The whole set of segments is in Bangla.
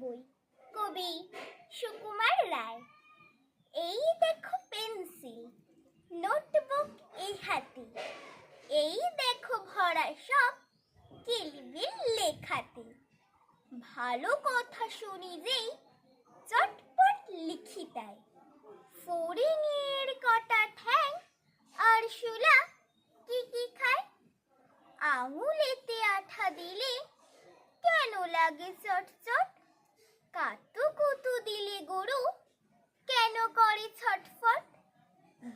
বই। কবি সুকুমার রায়। এই দেখো পেন্সিল, নোটবুক এই হাতে। এই দেখো ভরা সব কিলবিল লেখাতে ভালো কথা শুনি যেই চটপট লিখি তাই। ফড়িংয়ের কটা ঠ্যাং আর শুলা কি কি খায়? আঙুলেতে আঠা দিলে কেন লাগে চটচট কাতু কুতু দিলে গরু কেন করে ছটফট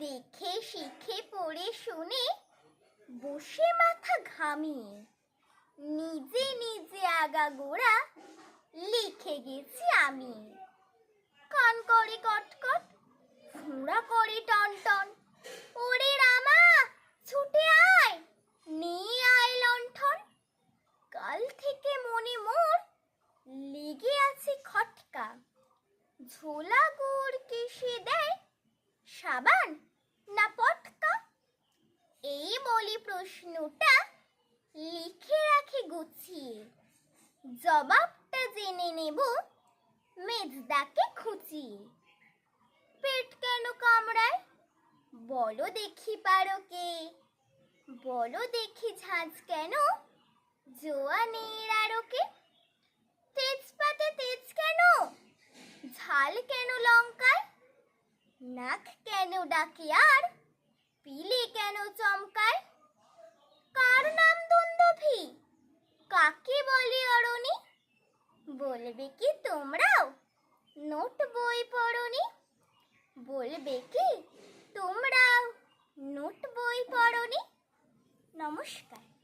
দেখে শিখে পড়ে শুনে বসে মাথা ঘামিয়ে নিজে নিজে আগা গোড়া লিখে গেছি আমি। কান করে কটকট ফুঁড়া করে টন টন, ওরে রামা, ছুটে আয় নিয়ে আয় লণ্ঠন। কাল থেকে মনে মোর লেগে আছে খটকা। ঝোলা গুড় কেসে দেয় সাবান। বলি প্রশ্নটা লিখে রাখি গুছিয়ে। জবাবটা জেনে নেব মেজদাকে খুঁচিয়ে পেট কেন কামড়ায়? বলো দেখি পারো কে? বলো দেখি ঝাঁঝ কেন? জোয়া জোয়ানের আরকে তেজপাতে তেজ কেন? ঝাল কেন লঙ্কায়? নাক কেন ডাকে আর? পিলে কেন চমকায়? কাকে বলি অরণি? বলবে কি তোমরাও? নোট বই পড়নি? বলবে কি তোমরাও? নোট বই পড়নি? নমস্কার।